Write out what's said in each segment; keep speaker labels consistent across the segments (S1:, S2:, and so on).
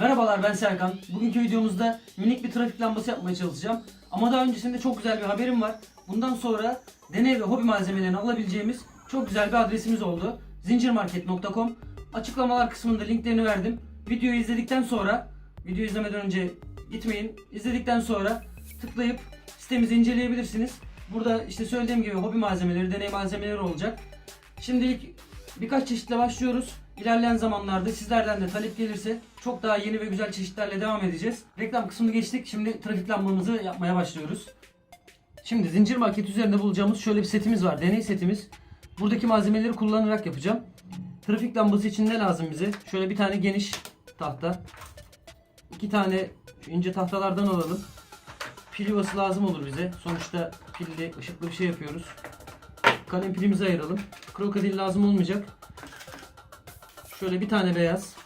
S1: Merhabalar ben Serkan. Bugünkü videomuzda minik bir trafik lambası yapmaya çalışacağım. Ama daha öncesinde çok güzel bir haberim var. Bundan sonra deney ve hobi malzemelerini alabileceğimiz çok güzel bir adresimiz oldu. Zincirmarket.com Açıklamalar kısmında linklerini verdim. Videoyu izledikten sonra, video izlemeden önce gitmeyin. İzledikten sonra tıklayıp sitemizi inceleyebilirsiniz. Burada işte söylediğim gibi hobi malzemeleri, deney malzemeleri olacak. Şimdilik birkaç çeşitle başlıyoruz. İlerleyen zamanlarda sizlerden de talep gelirse çok daha yeni ve güzel çeşitlerle devam edeceğiz. Reklam kısmını geçtik. Şimdi trafik lambamızı yapmaya başlıyoruz. Şimdi zincir market üzerinde bulacağımız şöyle bir setimiz var. Deney setimiz. Buradaki malzemeleri kullanarak yapacağım. Trafik lambası için ne lazım bize? Şöyle bir tane geniş tahta. iki tane ince tahtalardan alalım. Pil yuvası lazım olur bize. Sonuçta pilli, ışıklı bir şey yapıyoruz. Kalem pilimizi ayıralım. Krokodil lazım olmayacak. Şöyle bir tane beyaz,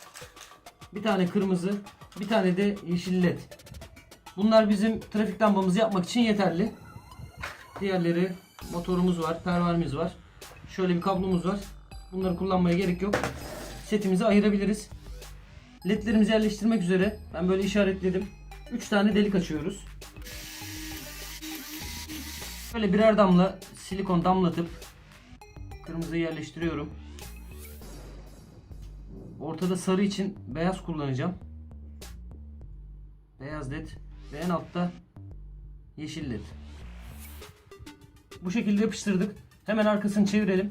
S1: bir tane kırmızı, bir tane de yeşil led. Bunlar bizim trafik lambamızı yapmak için yeterli. Diğerleri motorumuz var, pervanemiz var. Şöyle bir kablomuz var. Bunları kullanmaya gerek yok. Setimizi ayırabiliriz. Ledlerimizi yerleştirmek üzere ben böyle işaretledim. 3 tane delik açıyoruz. Böyle birer damla silikon damlatıp kırmızıyı yerleştiriyorum. Ortada sarı için beyaz kullanacağım. Beyaz led ve en altta yeşil led. Bu şekilde yapıştırdık. Hemen arkasını çevirelim.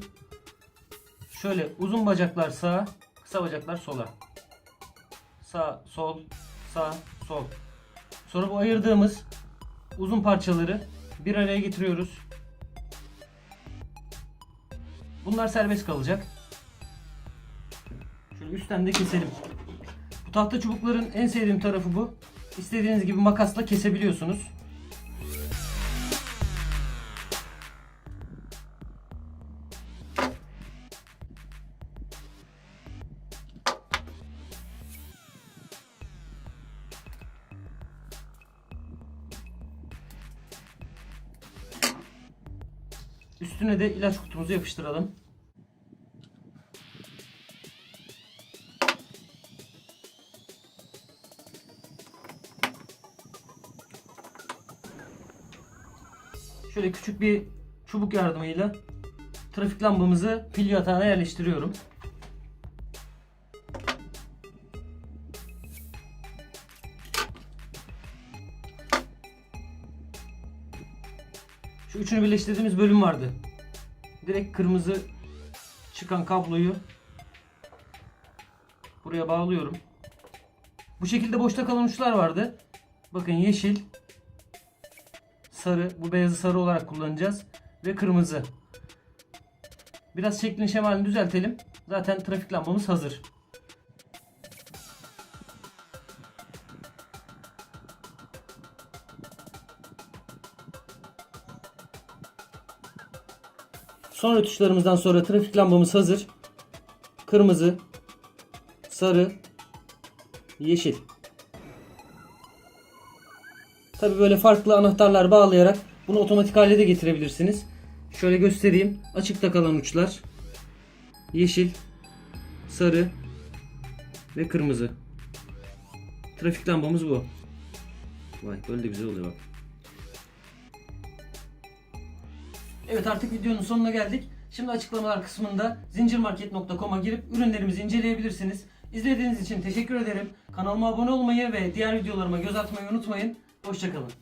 S1: Şöyle uzun bacaklar sağa, kısa bacaklar sola. Sağ, sol, sağ, sol. Sonra bu ayırdığımız uzun parçaları bir araya getiriyoruz. Bunlar serbest kalacak. Üstten de keselim. Bu tahta çubukların en sevdiğim tarafı bu. İstediğiniz gibi makasla kesebiliyorsunuz. Üstüne de ilaç kutumuzu yapıştıralım. Şöyle küçük bir çubuk yardımıyla trafik lambamızı pil yatağına yerleştiriyorum. Şu üçünü birleştirdiğimiz bölüm vardı. Direkt kırmızı çıkan kabloyu buraya bağlıyorum. Bu şekilde boşta kalan uçlar vardı. Bakın yeşil, sarı, bu beyazı sarı olarak kullanacağız ve kırmızı. Biraz şeklin şemalini düzeltelim. Zaten trafik lambamız hazır. Son rötuşlarımızdan sonra trafik lambamız hazır. Kırmızı, sarı, yeşil. Tabi böyle farklı anahtarlar bağlayarak bunu otomatik hale de getirebilirsiniz. Şöyle göstereyim. Açıkta kalan uçlar. Yeşil, sarı ve kırmızı. Trafik lambamız bu. Vay böyle de güzel oluyor bak. Evet artık videonun sonuna geldik. Şimdi açıklamalar kısmında zincirmarket.com'a girip ürünlerimizi inceleyebilirsiniz. İzlediğiniz için teşekkür ederim. Kanalıma abone olmayı ve diğer videolarıma göz atmayı unutmayın. Hoşçakalın.